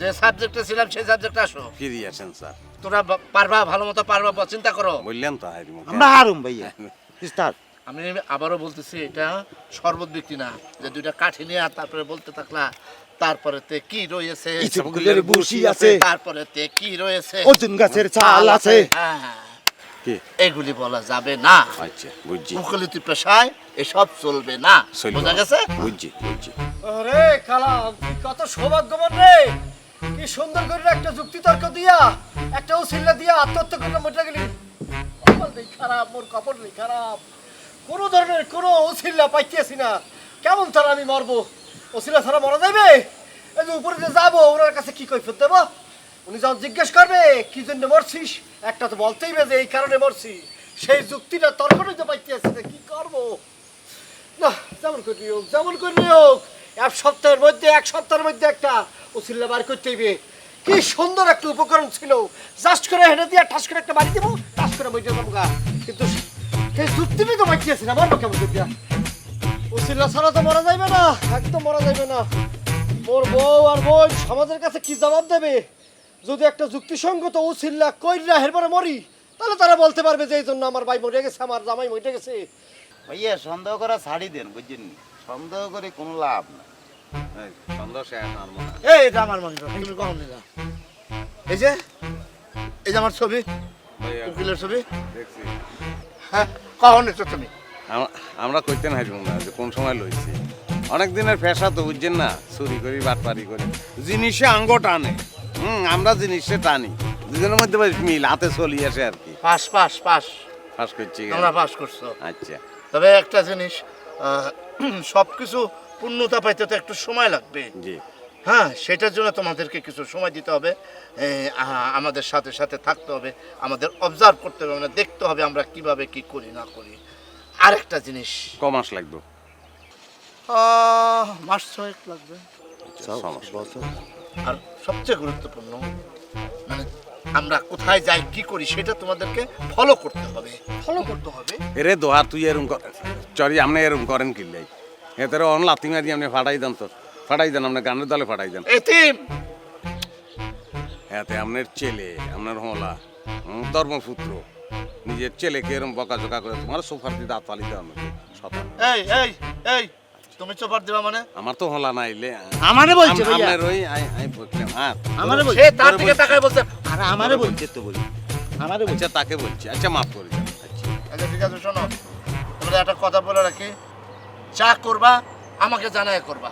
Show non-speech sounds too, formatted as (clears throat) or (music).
যে সাবজেক্টে ছিলাম সেই সাবজেক্টে আসো। ফিরে আসেন স্যার? তোরা পারবা ভালো মতো পারবা চিন্তা করো। বললেন তো আমরা হারুম ভাইয়া। (laughs) স্টার্ট আমি আবারও বলতেছি এটা শরবত বিক্রি না যে দুইটা কাঠি নিয়ে আর তারপরে বলতে থাকলা তারপরে তে কি রয়েছে ইসবগুলের আছে তারপরে তে কি রয়েছে অর্জুন গাছের ছাল আছে। হ্যাঁ কি? এগুলি বলা যাবে না। আচ্ছা বুঝছি। মুখলিতি পেশায় এসব চলবে না। বোঝা গেছে? বুঝছি বুঝছি। আরে তুই কত সৌভাগ্যবান রে। সুন্দর করে একটা যুক্তি তর্ক দিয়া, একটা উসিল্লা দিয়া আত্মহত্যা করে মরে গেলি। কপাল নেই খারাপ, মোর কপাল নেই খারাপ। কোনো ধরনের কোনো উসিল্লা পাইতেছি না। কেমন তারা আমি মরবো? উসিল্লা ছাড়া মরা যাবে এই যে উপরে যে যাব, ওনার কাছে কি কৈফত দেবো? উনি যখন জিজ্ঞেস করবে, কি জন্য মরছিস? একটা তো বলতেই যে, এই কারণে মরছি। সেই যুক্তিটা তর্কটাই তো পাইতেছি না কি করব? কি কাছে কি জবাব দেবে? যদি একটা যুক্তিসঙ্গত উচিল্লা কইরা হেরবারে মরি, তাহলে তারা বলতে পারবে যে এই জন্য আমার ভাই মরে গেছে, আমার জামাই মরে গেছে। ভাইয়া সন্দেহ করা ছাড়ি দেন বুঝছেন সন্দেহ করে কোনো লাভ নাই। সন্দেহ মনে এই এটা আমার মনে তুমি কখন নিলা? এই যে এই যে আমার ছবি উকিলের ছবি। দেখছি। হ্যাঁ কখন নিচ্ছ তুমি? আমরা কইতেন হারিব না যে কোন সময় লইছি। অনেক দিনের পেশা তো বুঝছেন না? চুরি করি বাটপারি করি। জিনিসে আঙ্গ টানে। হুম আমরা জিনিসে টানি। দুজনের মধ্যে মিল হাতে চলি আসে আর কি। পাস পাস পাস ফাঁস করছি তোমরা পাস করছ। আচ্ছা। তবে একটা জিনিস (clears throat) সব কিছু পূর্ণতা পাইতে তো একটু সময় লাগবে। জি। হ্যাঁ সেটার জন্য তোমাদেরকে কিছু সময় দিতে হবে। আমাদের সাথে সাথে থাকতে হবে আমাদের অবজার্ভ করতে হবে মানে দেখতে হবে আমরা কীভাবে কি করি না করি। আরেকটা জিনিস। ক মাস লাগবে? মাস ছয়েক লাগবে। আর সবচেয়ে গুরুত্বপূর্ণ মানে আমরা কোথায় যাই কি করি সেটা তোমাদেরকে ফলো করতে হবে। ফলো করতে হবে? এরে দোহা তুই এরম চরি আপনি এরম করেন কিল্লাই এতে অন লাতি মারি আপনি ফাটাই দেন তো ফাটাই দেন আপনার গানের দলে ফাটাই দেন। এতিম! এতে আপনার ছেলে আপনার হলা ধর্মপুত্র। নিজের ছেলেকে এরম বকাঝকা করে তোমার সোফার দিয়ে দাঁত ফালি দেওয়ার মতো এই এই এই! তুমি চপার দিবা মানে? আমার তো হলা নাই লে। আমারে বলছে ভাইয়া। আমারে রই আই- আই বললাম, হ্যাঁ আমারে বলছে। সে তার দিকে তাকায় বলছে। আরে আমারে বলছে। তো বলি আমারে বলছে। আচ্ছা তাকে বলছে। আচ্ছা মাফ করে দাও। আচ্ছা। আচ্ছা ঠিক আছে শোনো। তোমরা একটা কথা বলে রাখি। যা করবা আমাকে জানায় করবা।